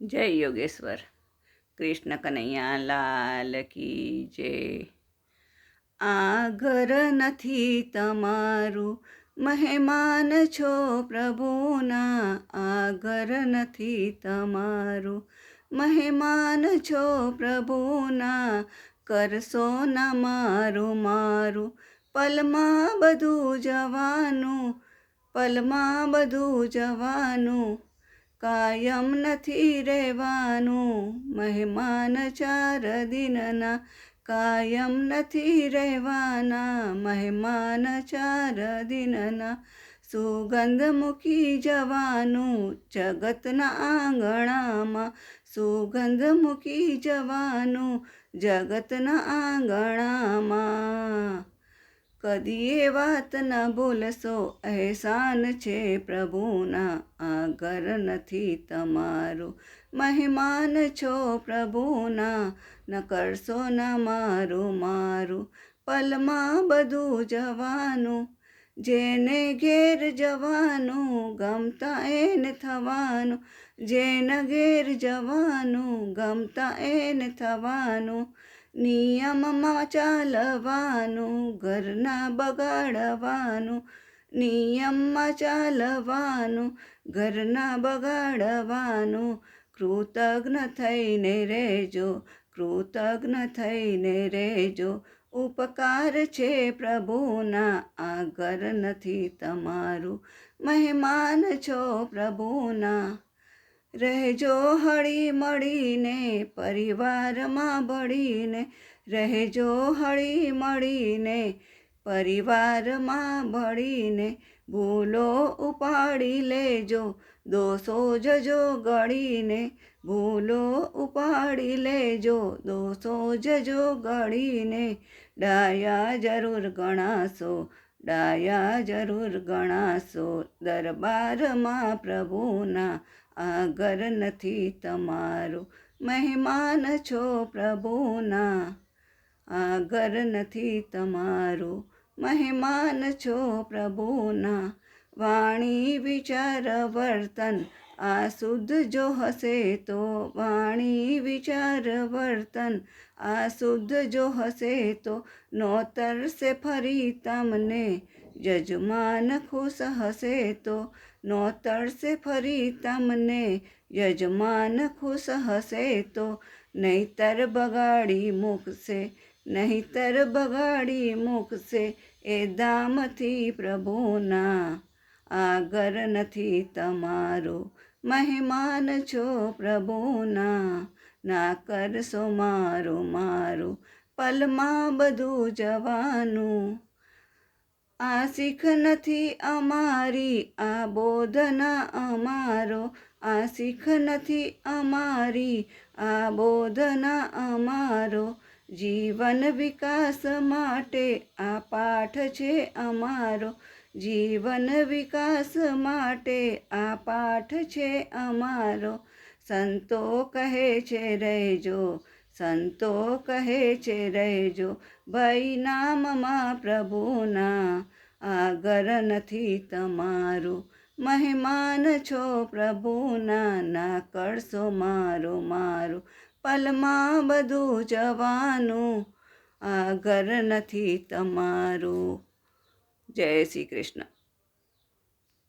જય યોગેશ્વર. કૃષ્ણ કનૈયા લાલ કી જય. આ ઘર નથી તમારું, મહેમાન છો પ્રભુના. આ ઘર નથી તમારું, મહેમાન છો પ્રભુના. કરશો ના મારું મારું, પલમાં બધું જવાનું, પલમાં બધું જવાનું. કાયમ નથી રહેવાનું. મહેમાન ચાર દિનના. કાયમ નથી રહેવાના. મહેમાન ચાર દિનના. સુગંધ મૂકી જવાનું જગતના આંગણામાં. સુગંધ મૂકી જવાનું જગતના આંગણામાં. કદી એ વાત ન ભૂલશો અહેસાન છે પ્રભુના આ ઘર નથી તમારું. મહેમાન છો પ્રભુના, ન કરશો ના મારું મારું. પલમાં બધું જવાનું, જેને ઘેર જવાનું, ગમતા એને થવાનું. જેને ઘેર જવાનું, ગમતા એને થવાનું. નિયમમાં ચાલવાનું, ઘરના બગાડવાનું, નિયમમાં ચાલવાનું, ઘરના બગાડવાનું. કૃતજ્ઞ થઈને રહેજો, કૃતજ્ઞ થઈને રહેજો. ઉપકાર છે પ્રભુના આ ઘર નથી તમારું. મહેમાન છો પ્રભુના. રહેજો હળી મળીને પરિવારમાં ભળીને રહેજો હળી મળીને પરિવારમાં ભળીને ભૂલો ઉપાડી લેજો, દોષો જજો ગળીને, ભૂલો ઉપાડી લેજો, દોષો જજો ગળીને, ડાયા જરૂર ગણાશો ડાયા જરૂર ગણાશો. દરબારમાં પ્રભુના આગર નથી તમારું. મહેમાન છો પ્રભુના આગર નથી તમારું. મહેમાન છો પ્રભુના વાણી વિચાર વર્તન, આ શુદ્ધ જો હશે તો વાણી વિચાર વર્તન, આ શુદ્ધ જો હશે તો નોતરશે ફરી તમને. યજમાન ખુશ હશે તો નોતરશે ફરી તમને. યજમાન ખુશ હશે તો નહીતર બગાડી મૂકશે, નહીતર બગાડી મૂકશે એ દામથી પ્રભુના આ ઘર નથી તમારું. મહેમાન છો પ્રભુના. ના કરશો મારો, મારું પલમાં બધું જવાનું. આ શીખ નથી અમારી, આ બોધના અમારો. આ શીખ નથી અમારી, આ બોધના અમારો. જીવન વિકાસ માટે આ પાઠ છે અમારો. જીવન વિકાસ માટે આ પાઠ છે અમારો. સંતો કહે છે, રહેજો. સંતો કહે છે, રહેજો. ભાઈ નામમાં પ્રભુના આ ઘર નથી તમારું. મહેમાન છો પ્રભુના, ના કરશો મારો મારું. પલમાં બધું જવાનું આ ઘર નથી તમારું. જય શ્રી કૃષ્ણ.